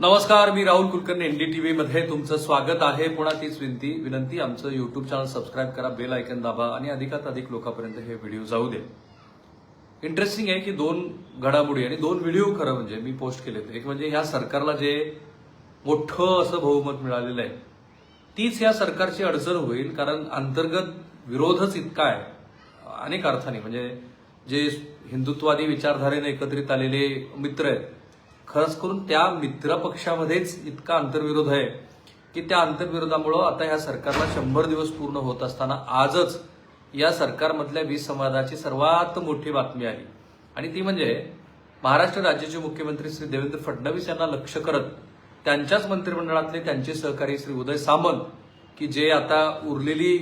नमस्कार मी राहुल कुलकर्णी एनडीटीव्ही मध्ये तुमचं स्वागत आहे. पुन्हा तीच विनंती विनंती आमचं युट्यूब चॅनल सबस्क्राईब करा बेल आयकन दाबा आणि अधिकात अधिक लोकांपर्यंत हे व्हिडिओ जाऊ दे. इंटरेस्टिंग आहे की दोन घडामोडी आणि दोन व्हिडिओ खरं म्हणजे मी पोस्ट केले होते एक म्हणजे ह्या सरकारला जे मोठं असं बहुमत मिळालेलं आहे तीच या सरकारची अडचण होईल कारण अंतर्गत विरोधच इतका आहे अनेक अर्थाने. म्हणजे जे हिंदुत्वादी विचारधारेने एकत्रित आलेले मित्र आहेत खरंच करून त्या मित्र पक्षामध्येच इतका अंतर्विरोध आहे की त्या अंतर्विरोधामुळं आता ह्या सरकारला शंभर दिवस पूर्ण होत असताना आजच या सरकारमधल्या वीज संवादाची सर्वात मोठी बातमी आली. आणि ती म्हणजे महाराष्ट्र राज्याचे मुख्यमंत्री श्री देवेंद्र फडणवीस यांना लक्ष करत त्यांच्याच मंत्रिमंडळातले त्यांचे सहकारी श्री उदय सामंत की जे आता उरलेली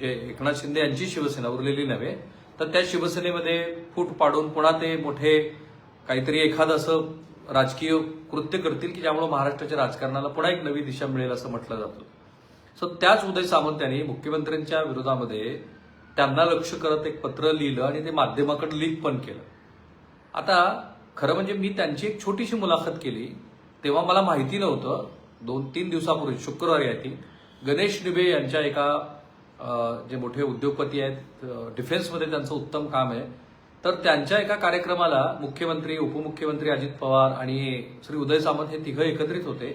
जे एकनाथ शिंदे यांची शिवसेना उरलेली नव्हे तर त्या शिवसेनेमध्ये फूट पाडून पुन्हा ते मोठे काहीतरी एखादं असं राजकीय कृत्य करतील की ज्यामुळे महाराष्ट्राच्या राजकारणाला पुन्हा एक नवी दिशा मिळेल असं म्हटलं जातं. सो त्याच उदय सामंत यांनी मुख्यमंत्र्यांच्या विरोधामध्ये त्यांना लक्ष करत एक पत्र लिहिलं आणि ते माध्यमाकडे लीक पण केलं. आता खरं म्हणजे मी त्यांची एक छोटीशी मुलाखत केली. तेव्हा मला माहिती नव्हतं. दोन तीन दिवसापूर्वी शुक्रवारी आहे ती गणेश निबे यांच्या एका जे मोठे उद्योगपती आहेत डिफेन्समध्ये त्यांचं उत्तम काम आहे. तर त्यांच्या एका कार्यक्रमाला मुख्यमंत्री उपमुख्यमंत्री अजित पवार आणि श्री उदय सामंत हे तिघं एकत्रित होते.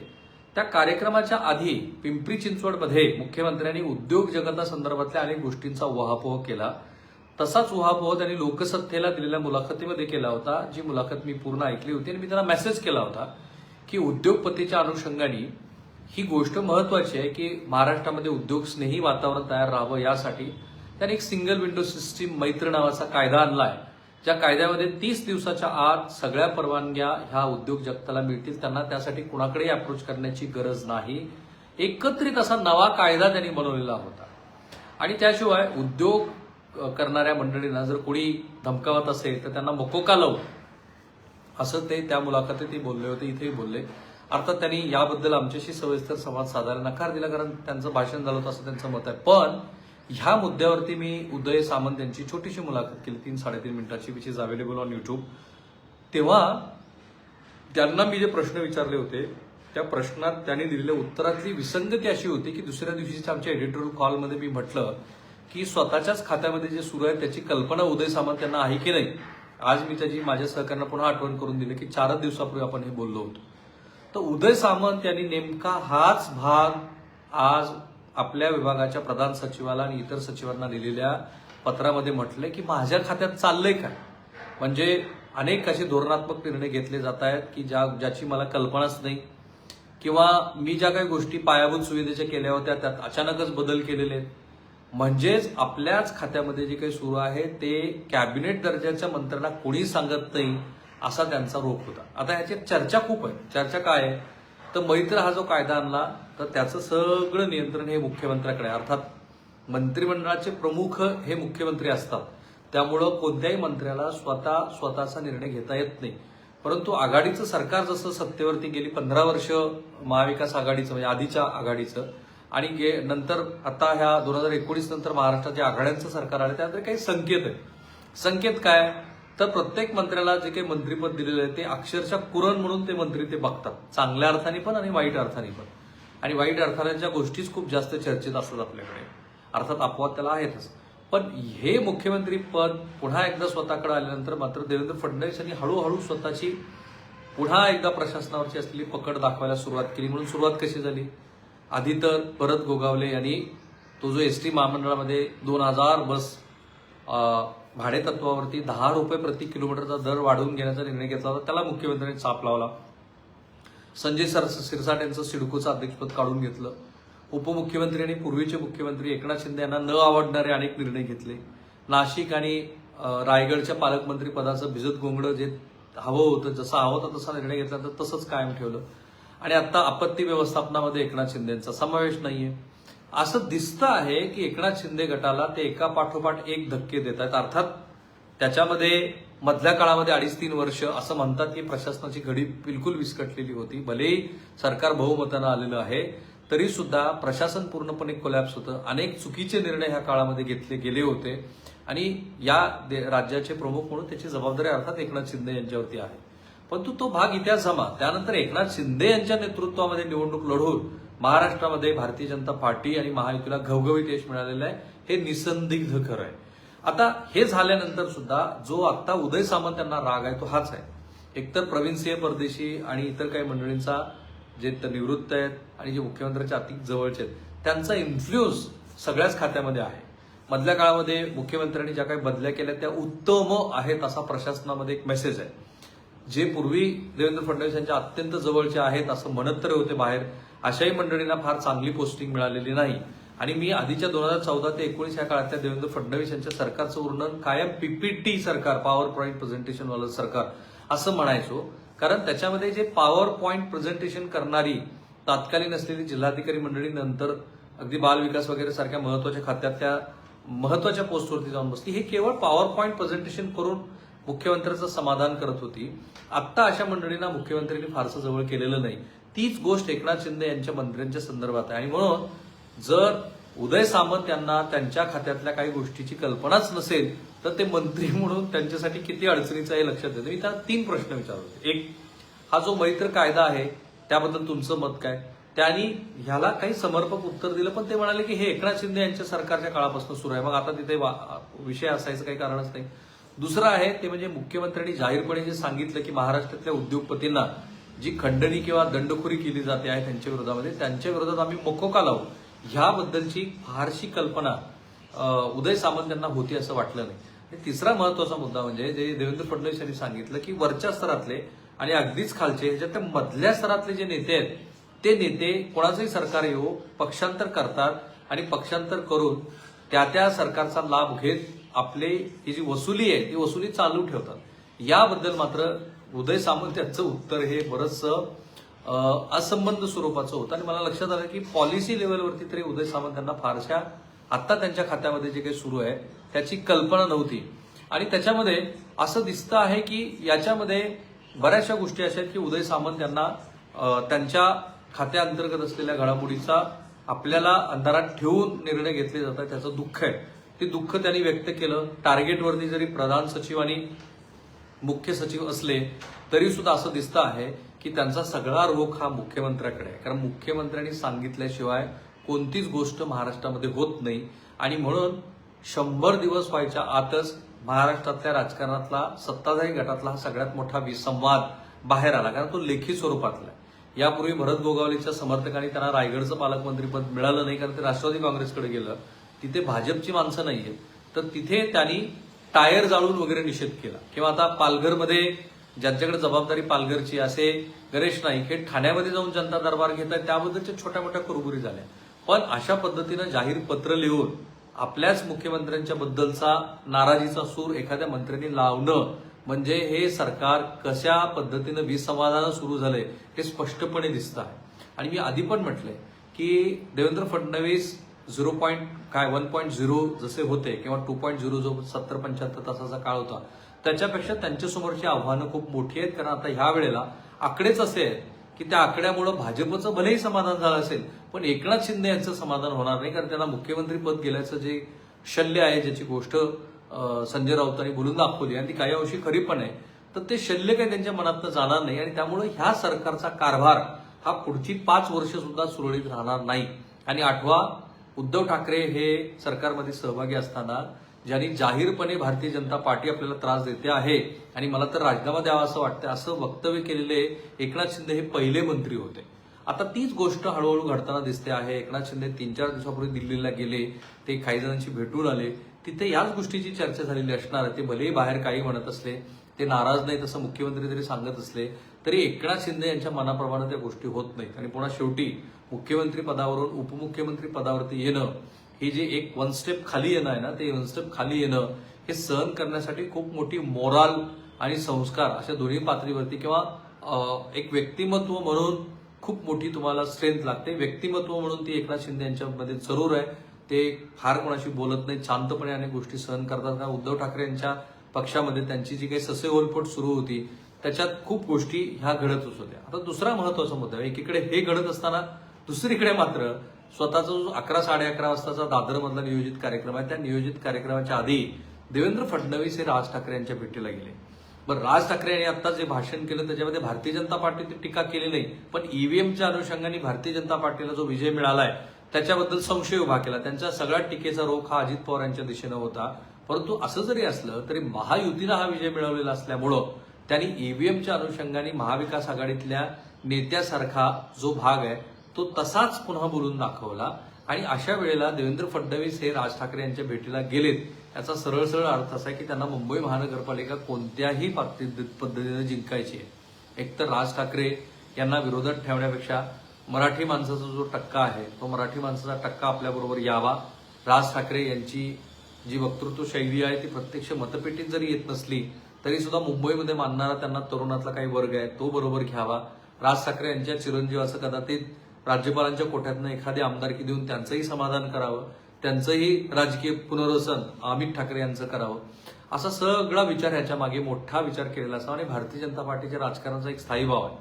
त्या कार्यक्रमाच्या आधी पिंपरी चिंचवडमध्ये मुख्यमंत्र्यांनी उद्योग जगतासंदर्भातल्या अनेक गोष्टींचा उहापोह केला. तसाच उहापोह त्यांनी लोकसत्तेला दिलेल्या मुलाखतीमध्ये केला होता जी मुलाखत मी पूर्ण ऐकली होती आणि मी त्यांना मेसेज केला होता की उद्योगपतीच्या अनुषंगाने ही गोष्ट महत्वाची आहे की महाराष्ट्रामध्ये उद्योग स्नेही वातावरण तयार राहावं यासाठी त्यांनी एक सिंगल विंडो सिस्टीम मैत्र नावाचा कायदा आणला आहे ज्या कायद्यामध्ये तीस दिवसाच्या आत सगळ्या परवानग्या ह्या उद्योग जगताला मिळतील त्यांना त्यासाठी कुणाकडेही अप्रोच करण्याची गरज नाही. एकत्रित असा नवा कायदा त्यांनी बनवलेला होता. आणि त्याशिवाय उद्योग करणाऱ्या मंडळींना जर कोणी धमकावत असेल तर त्यांना मकोका लावून असं ते त्या मुलाखतीत बोलले होते इथेही बोलले. अर्थात त्यांनी याबद्दल आमच्याशी सविस्तर संवाद साधायला नकार दिला कारण त्यांचं भाषण झालं होतं असं त्यांचं मत आहे. पण ह्या मुद्द्यावरती मी उदय सामंत यांची छोटीशी मुलाखत केली तीन साडेतीन मिनिटाची which is available on YouTube तेव्हा त्यांना मी जे प्रश्न विचारले होते त्या प्रश्नात त्यांनी दिलेल्या उत्तरातली विसंगती अशी होती की दुसऱ्या दिवशीच्या आमच्या एडिटोरियल कॉलमध्ये मी म्हटलं की स्वतःच्याच खात्यामध्ये जे सुरू आहे त्याची कल्पना उदय सामंत यांना आहे की नाही? आज मी त्याची माझ्या सहकार्यांना पुन्हा आठवण करून दिली की चारच दिवसापूर्वी आपण हे बोललो होतो. तर उदय सामंत यांनी नेमका हाच भाग आज आपल्या विभागाच्या प्रधान सचिवाला आणि इतर सचिवांना लिहिलेल्या पत्रामध्ये म्हटलंय की माझ्या खात्यात चाललंय काय? म्हणजे अनेक असे धोरणात्मक निर्णय घेतले जात आहेत की ज्या ज्याची मला कल्पनाच नाही. किंवा मी ज्या काही गोष्टी पायाभूत सुविधेच्या केल्या होत्या त्यात अचानकच बदल केलेले आहेत. म्हणजेच आपल्याच खात्यामध्ये जे काही सुरू आहे ते कॅबिनेट दर्जाच्या मंत्र्यांना कोणी सांगत नाही असा त्यांचा रोख होता. आता याची चर्चा खूप आहे. चर्चा काय आहे? तर मैत्र हा जो कायदा आणला तर त्याचं सगळं नियंत्रण हे मुख्यमंत्र्याकडे अर्थात मंत्रिमंडळाचे प्रमुख हे मुख्यमंत्री असतात. त्यामुळं कोणत्याही मंत्र्याला स्वतः स्वतःचा निर्णय घेता येत नाही. परंतु आघाडीचं सरकार जसं सत्तेवरती गेली पंधरा वर्ष महाविकास आघाडीचं म्हणजे आधीच्या आघाडीचं आणि गे नंतर आता ह्या दोन हजार एकोणीस नंतर महाराष्ट्रात जे आघाड्यांचं सरकार आलं त्यानंतर काही संकेत आहे संकेत काय? तर प्रत्येक मंत्र्याला जे काही मंत्रीपद दिलेलं आहे ते अक्षरशः कुरण म्हणून ते मंत्री ते बघतात. चांगल्या अर्थाने पण आणि वाईट अर्थाने पण. आणि वाईट अर्थाच्या गोष्टीच खूप जास्त चर्चेत असतात आपल्याकडे. अर्थात अपवाद त्याला आहेतच. पण हे मुख्यमंत्री पद पुन्हा एकदा स्वतःकडे आल्यानंतर मात्र देवेंद्र फडणवीस यांनी हळूहळू स्वतःची पुन्हा एकदा प्रशासनावरची असलेली पकड दाखवायला सुरुवात केली. म्हणून सुरुवात कशी झाली? आधी तर भरत गोगावले यांनी तो जो एस टी महामंडळामध्ये दोन हजार बस भाडे तत्वावरती दहा रुपये प्रति किलोमीटरचा दर वाढवून घेण्याचा निर्णय घेतला होता. त्याला मुख्यमंत्र्यांनी चाप लावला. संजय सर सिरसाट यांचं सिडकोचं अध्यक्षपद काढून घेतलं. उपमुख्यमंत्री आणि पूर्वीचे मुख्यमंत्री एकनाथ शिंदे यांना न आवडणारे अनेक निर्णय घेतले. नाशिक आणि रायगडच्या पालकमंत्री पदाचं भिजत गोंगडं जे हवं होतं जसं हवं होतं तसा निर्णय घेतला तर तसंच कायम ठेवलं. आणि आता आपत्ती व्यवस्थापनामध्ये एकनाथ शिंदेचा समावेश नाहीये. असं दिसतं आहे की एकनाथ शिंदे गटाला ते एका पाठोपाठ एक धक्के देत आहेत. अर्थात त्याच्यामध्ये मधल्या काळामध्ये अडीच तीन वर्ष असं म्हणतात की प्रशासनाची घडी बिलकुल विस्कटलेली होती. भलेही सरकार बहुमतानं आलेलं आहे तरी सुद्धा प्रशासन पूर्णपणे कोलॅप्स होतं. अनेक चुकीचे निर्णय ह्या काळामध्ये घेतले गेले होते. आणि या दे- राज्याचे प्रमुख म्हणून त्याची जबाबदारी अर्थात एकनाथ शिंदे यांच्यावरती आहे. परंतु तो भाग इतिहास जमा. त्यानंतर एकनाथ शिंदे यांच्या नेतृत्वामध्ये निवडणूक लढवून महाराष्ट्रामध्ये भारतीय जनता पार्टी आणि महायुतीला घवघवीत यश मिळालेलं आहे. हे निसंदिग्ध खरं आहे. आता हे झाल्यानंतर सुद्धा जो आता उदय सामंत यांना राग आहे तो हाच आहे. एकतर प्रवीण सिंह परदेशी आणि इतर काही मंडळींचा जे निवृत्त आहेत आणि जे मुख्यमंत्र्यांच्या अति जवळचे आहेत त्यांचा इन्फ्लुएन्स सगळ्याच खात्यामध्ये आहे. मधल्या काळामध्ये मुख्यमंत्र्यांनी ज्या काही बदल्या केल्या त्या उत्तम आहेत असा प्रशासनामध्ये एक मेसेज आहे. जे पूर्वी देवेंद्र फडणवीस यांच्या अत्यंत जवळचे आहेत असं म्हणत तरी होते बाहेर अशाही मंडळींना फार चांगली पोस्टिंग मिळालेली नाही. आणि मी आधीच्या दोन हजार चौदा ते एकोणीस या काळातल्या देवेंद्र फडणवीस यांच्या सरकारचं वर्णन कायम पीपीटी सरकार पॉवर पॉईंट प्रेझेंटेशन वालं सरकार असं म्हणायचो. कारण त्याच्यामध्ये जे पॉवर पॉईंट प्रेझेंटेशन करणारी तात्कालीन असलेली जिल्हाधिकारी मंडळी नंतर अगदी बालविकास वगैरे सारख्या महत्त्वाच्या खात्यात त्या महत्त्वाच्या पोस्टवरती जाऊन बसली. हे केवळ पॉवर पॉईंट प्रेझेंटेशन करून मुख्यमंत्र्यांचं समाधान करत होती. आत्ता अशा मंडळींना मुख्यमंत्र्यांनी फारसं जवळ केलेलं नाही. तीच गोष्ट एकनाथ शिंदे यांच्या मंत्र्यांच्या संदर्भात आहे. आणि म्हणून जर उदय सामंत यांना त्यांच्या खात्यातल्या काही गोष्टीची कल्पनाच नसेल तर ते मंत्री म्हणून त्यांच्यासाठी किती अडचणीचं आहे लक्षात येतं. मी त्यांना तीन प्रश्न विचारतो एक हा जो मैत्र कायदा आहे त्याबद्दल तुमचं मत काय? त्यांनी ह्याला काही समर्पक उत्तर दिलं पण ते म्हणाले की हे एकनाथ शिंदे यांच्या सरकारच्या काळापासून सुरू आहे. मग आता तिथे वा- विषय असायचं काही कारणच नाही. दुसरं आहे ते म्हणजे मुख्यमंत्र्यांनी जाहीरपणे जे सांगितलं की महाराष्ट्रातल्या उद्योगपतींना जी खंडणी किंवा दंडखोरी केली जाते आहे त्यांच्या विरोधामध्ये त्यांच्या विरोधात आम्ही मकोका लावू ह्याबद्दलची फारशी कल्पना उदय सामंत यांना होती असं वाटलं नाही. आणि तिसरा महत्त्वाचा मुद्दा म्हणजे जे देवेंद्र फडणवीस यांनी सांगितलं की वरच्या स्तरातले आणि अगदीच खालचे ह्याच्यात मधल्या स्तरातले जे नेते आहेत ते नेते कोणाचंही सरकार येऊ पक्षांतर करतात आणि पक्षांतर करून त्या त्या सरकारचा लाभ घेत आपले ही जी वसुली आहे ती वसुली चालू ठेवतात. याबद्दल मात्र उदय सामंत यांचं उत्तर हे बरंचसं असंबंध स्वरूपाचं होतं. आणि मला लक्षात आलं की पॉलिसी लेवलवरती तरी उदय सामंत यांना फारशा आत्ता त्यांच्या खात्यामध्ये जे काही सुरू आहे त्याची कल्पना नव्हती. आणि त्याच्यामध्ये असं दिसतं आहे की याच्यामध्ये बऱ्याचशा गोष्टी अशा आहेत की उदय सामंत यांना त्यांच्या खात्याअंतर्गत असलेल्या घडामोडीचा आपल्याला अंधारात ठेवून निर्णय घेतले जातात त्याचं दुःख आहे. ते दुःख त्यांनी व्यक्त केलं. टार्गेटवरती जरी प्रधान सचिव आणि मुख्य सचिव असले तरी सुद्धा असं दिसतं आहे की त्यांचा सगळा रोख हा मुख्यमंत्र्याकडे आहे. कारण मुख्यमंत्र्यांनी सांगितल्याशिवाय कोणतीच गोष्ट महाराष्ट्रामध्ये होत नाही. आणि म्हणून शंभर दिवस व्हायच्या आतच महाराष्ट्रातल्या राजकारणातला सत्ताधारी गटातला हा सगळ्यात मोठा विसंवाद बाहेर आला. कारण तो लेखी स्वरूपातला आहे. यापूर्वी भरत गोगावलेच्या समर्थकांनी त्यांना रायगडचं पालकमंत्रीपद मिळालं नाही कारण ते राष्ट्रवादी काँग्रेसकडे गेलं. तिथे भाजपची माणसं नाहीये तर तिथे त्यांनी टायर जाळून वगैरे निषेध केला. किंवा आता पालघरमध्ये ज्यांच्याकडे जबाबदारी पालघरची असे गणेश नाईक हे ठाण्यामध्ये जाऊन जनता दरबार घेत आहेत त्याबद्दलच्या छोट्या मोठ्या कुरबुरी झाल्या. पण अशा पद्धतीनं जाहीर पत्र लिहून आपल्याच मुख्यमंत्र्यांच्या बद्दलचा नाराजीचा सूर एखाद्या मंत्र्यांनी लावणं म्हणजे हे सरकार कशा पद्धतीनं विसंवादानं सुरू झालंय हे स्पष्टपणे दिसतं आहे. आणि मी आधी पण म्हटलंय की देवेंद्र फडणवीस झिरो पॉईंट काय वन पॉईंट झिरो जसे होते किंवा टू पॉईंट झिरो जो सत्तर पंच्याहत्तर तासाचा काळ होता त्याच्यापेक्षा त्यांच्यासमोरची आव्हानं खूप मोठी आहेत. कारण आता ह्या वेळेला आकडेच असे आहेत की त्या आकड्यामुळे भाजपचं भलेही समाधान झालं असेल पण एकनाथ शिंदे यांचं समाधान होणार नाही. कारण त्यांना मुख्यमंत्री पद गेल्याचं जे शल्य आहे ज्याची गोष्ट संजय राऊतांनी बोलून दाखवली आणि ती काही अंशी खरी पण आहे तर ते शल्य काही त्यांच्या मनातनं जाणार नाही. आणि त्यामुळे ह्या सरकारचा कारभार हा पुढची पाच वर्ष सुद्धा सुरळीत राहणार नाही. आणि आठवा उद्धव ठाकरे हे सरकारमध्ये सहभागी असताना ज्यांनी जाहीरपणे भारतीय जनता पार्टी आपल्याला त्रास देते आहे आणि मला तर राजीनामा द्यावा असं वाटतं असं वक्तव्य केलेले एकनाथ शिंदे हे पहिले मंत्री होते. आता तीच गोष्ट हळूहळू घडताना दिसते आहे. एकनाथ शिंदे तीन चार दिवसापूर्वी दिल्लीला गेले ते काही जणांशी भेटून आले. तिथे याच गोष्टीची चर्चा झालेली असणार आहे. ते भलेही बाहेर काही म्हणत असले ते नाराज नाही तसं मुख्यमंत्री तरी सांगत असले तरी एकनाथ शिंदे यांच्या मनाप्रमाणे त्या गोष्टी होत नाहीत. आणि पुन्हा शेवटी मुख्यमंत्री पदावरून उपमुख्यमंत्री पदावरती येणं हे जे एक वन स्टेप खाली येणं आहे ना ते वन स्टेप खाली येणं हे सहन करण्यासाठी खूप मोठी मोराल आणि संस्कार अशा दोन्ही पातळीवरती किंवा एक व्यक्तिमत्व म्हणून खूप मोठी तुम्हाला स्ट्रेंथ लागते. व्यक्तिमत्व म्हणून ती एकनाथ शिंदे यांच्यामध्ये जरूर आहे. ते फार कोणाशी बोलत नाही शांतपणे अनेक गोष्टी सहन करतात. उद्धव ठाकरे यांच्या पक्षामध्ये त्यांची जी काही ससे ओलपट सुरू होती त्याच्यात खूप गोष्टी ह्या घडतच होत्या आता दुसरा महत्त्वाचा मुद्दा एकीकडे हे घडत असताना दुसरीकडे मात्र स्वतःचा जो अकरा साडे अकरा वाजताचा दादरमधला नियोजित कार्यक्रम आहे त्या नियोजित कार्यक्रमाच्या आधी देवेंद्र फडणवीस हे राज ठाकरे यांच्या भेटीला गेले. बरं राज ठाकरे यांनी आता जे भाषण केलं त्याच्यामध्ये भारतीय जनता पार्टीची टीका केली नाही पण ईव्हीएमच्या अनुषंगाने भारतीय जनता पार्टीला जो विजय मिळालाय त्याच्याबद्दल संशय उभा केला. त्यांच्या सगळ्या टीकेचा रोख हा अजित पवार यांच्या दिशेनं होता. परंतु असं जरी असलं तरी महायुतीला हा विजय मिळवलेला असल्यामुळं त्यांनी ईव्हीएमच्या अनुषंगाने महाविकास आघाडीतल्या नेत्यासारखा जो भाग आहे तो तसाच पुन्हा बोलून दाखवला. आणि अशा वेळेला देवेंद्र फडणवीस हे राज ठाकरे यांच्या भेटीला गेलेत. याचा सरळ सरळ अर्थ असा आहे की त्यांना मुंबई महानगरपालिका कोणत्याही पद्धती- पद्धतीने जिंकायची आहे. एकतर राज ठाकरे यांना विरोधात ठेवण्यापेक्षा मराठी माणसाचा जो टक्का आहे तो मराठी माणसाचा टक्का आपल्याबरोबर यावा. राज ठाकरे यांची जी वक्तृत्व शैली आहे ती प्रत्यक्ष मतपेटीत जरी येत नसली तरी सुद्धा मुंबईमध्ये मानणारा त्यांना तरुणातला काही वर्ग आहे तो बरोबर घ्यावा. राज ठाकरे यांच्या चिरंजीव असं कदाचित राज्यपालांच्या कोठ्यातनं एखादी आमदारकी देऊन त्यांचंही समाधान करावं त्यांचंही राजकीय पुनर्वसन अमित ठाकरे यांचं करावं. असा सगळा विचार ह्याच्या मागे मोठा विचार केलेला असावा आणि भारतीय जनता पार्टीच्या राजकारणाचा एक स्थायी भाव आहे.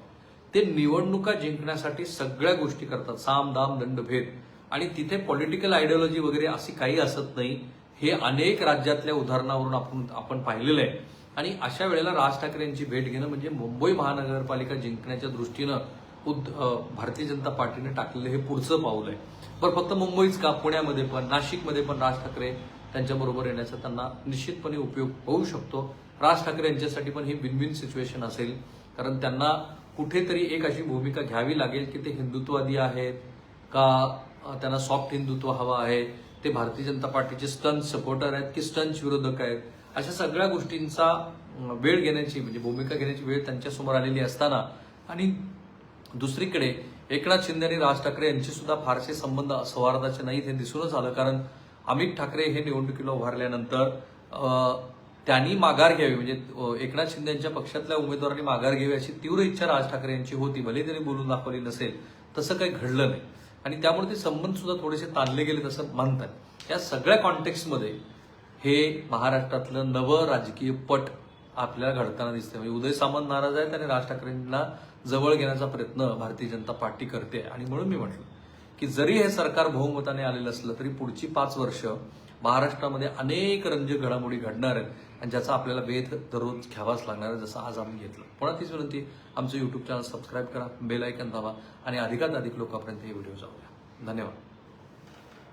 ते निवडणुका जिंकण्यासाठी सगळ्या गोष्टी करतात साम दाम दंड भेद. आणि तिथे पॉलिटिकल आयडिओलॉजी वगैरे अशी काही असत नाही. हे अनेक राज्यातल्या उदाहरणावरून आपण आपण पाहिलेलं आहे. आणि अशा वेळेला राज ठाकरे यांची भेट घेणं म्हणजे मुंबई महानगरपालिका जिंकण्याच्या दृष्टीनं उद भारतीय जनता पार्टीने टाकलेलं हे पुढचं पाऊल आहे. पण फक्त मुंबईच का पुण्यामध्ये पण नाशिकमध्ये पण राज ठाकरे त्यांच्याबरोबर येण्याचा त्यांना निश्चितपणे उपयोग होऊ शकतो. राज ठाकरे यांच्यासाठी पण ही विन विन सिच्युएशन असेल. कारण त्यांना कुठेतरी एक अशी भूमिका घ्यावी लागेल की ते हिंदुत्ववादी आहेत का त्यांना सॉफ्ट हिंदुत्व हवं आहे. ते भारतीय जनता पार्टीचे स्टंट सपोर्टर आहेत की स्टंट विरोधक आहेत? अशा सगळ्या गोष्टींचा वेळ घेण्याची म्हणजे भूमिका घेण्याची वेळ त्यांच्यासमोर आलेली असताना आणि दुसरीकडे एकनाथ शिंदे आणि राज ठाकरे यांचे सुद्धा फारसे संबंध सौहार्दाचे नाहीत हे दिसूनच आलं. कारण अमित ठाकरे हे निवडणुकीला उभारल्यानंतर त्यांनी माघार घ्यावी. म्हणजे एकनाथ शिंदे यांच्या पक्षातल्या उमेदवारांनी माघार घ्यावी अशी तीव्र इच्छा राज ठाकरे यांची होती. भले त्यांनी बोलून दाखवली नसेल तसं काही घडलं नाही. आणि त्यामुळे ते संबंध सुद्धा थोडेसे ताणले गेले तसं म्हणतात. या सगळ्या कॉन्टेक्स्टमध्ये हे महाराष्ट्रातलं नवं राजकीय पट आपल्याला घडताना दिसते म्हणजे उदय सामंत नाराज आहेत आणि राज ठाकरेंना जवळ घेण्याचा प्रयत्न भारतीय जनता पार्टी करते. आणि म्हणून मी म्हटलं की जरी हे सरकार बहुमताने आलेलं असलं तरी पुढची पाच वर्ष महाराष्ट्रामध्ये अनेक रंजक घडामोडी घडणार आहेत आणि ज्याचा आपल्याला वेध दररोज घ्यावाच लागणार आहे जसं आज आम्ही घेतलं. पुन्हा तीच विनंती आमचं युट्यूब चॅनल सबस्क्राईब करा बेल आयकन दाबा आणि अधिकात अधिक लोकांपर्यंत हे व्हिडिओ जाऊया धन्यवाद.